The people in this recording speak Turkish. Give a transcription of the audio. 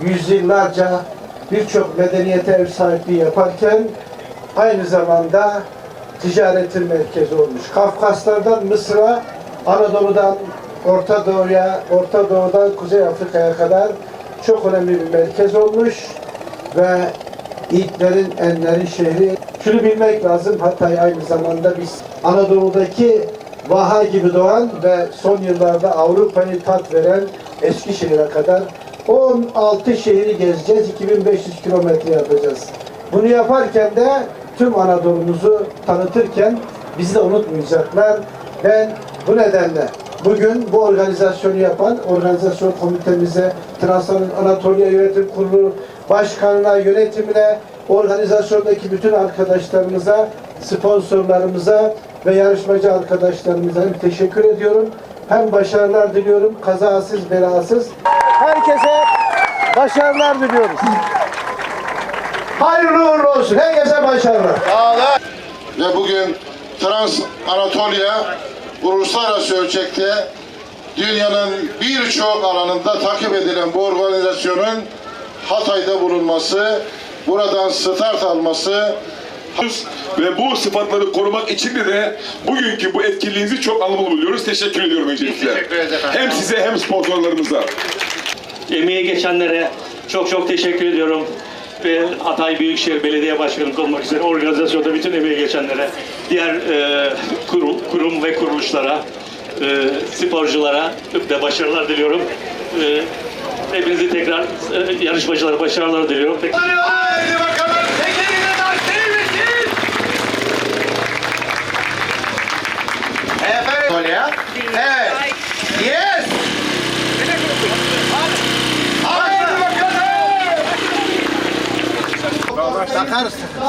yüzyıllarca birçok medeniyete ev sahipliği yaparken aynı zamanda ticaretin merkezi olmuş. Kafkaslardan Mısır'a, Anadolu'dan Orta Doğu'ya, Orta Doğu'dan Kuzey Afrika'ya kadar çok önemli bir merkez olmuş ve ilklerin, enlerin şehri. Şunu bilmek lazım, Hatay aynı zamanda biz Anadolu'daki Vaha gibi doğan ve son yıllarda Avrupa'yı tat veren Eskişehir'e kadar 16 şehri gezeceğiz, 2500 kilometre yapacağız. Bunu yaparken de tüm Anadolu'muzu tanıtırken bizi de unutmayacaklar. Ben bu nedenle bugün bu organizasyonu yapan organizasyon komitemize, Trans Anatolia Yönetim Kurulu Başkanına, yönetimine, organizasyondaki bütün arkadaşlarımıza, sponsorlarımıza ve yarışmacı arkadaşlarımıza teşekkür ediyorum hem başarılar diliyorum. Kazasız belasız. Herkese başarılar diliyoruz. Hayırlı uğurlu olsun. Herkese başarılar. ve bugün Trans Anatolia uluslararası ölçekte dünyanın birçok alanında takip edilen bu organizasyonun Hatay'da bulunması, buradan start alması ve bu sıfatları korumak için de, de bugünkü bu etkinliğinizi çok anlamlı buluyoruz. Teşekkür ediyorum öncelikle. teşekkür. Hem size hem sponsorlarımıza. Emeği geçenlere çok çok teşekkür ediyorum. Ve Hatay Büyükşehir Belediye Başkanı olmak üzere organizasyonda bütün emeği geçenlere, diğer e, kurul, kurum ve kuruluşlara, e, sporculara da başarılar diliyorum. E, hepinizi tekrar e, yarışmacılara başarılar diliyorum. Tek- Haydi Makarov.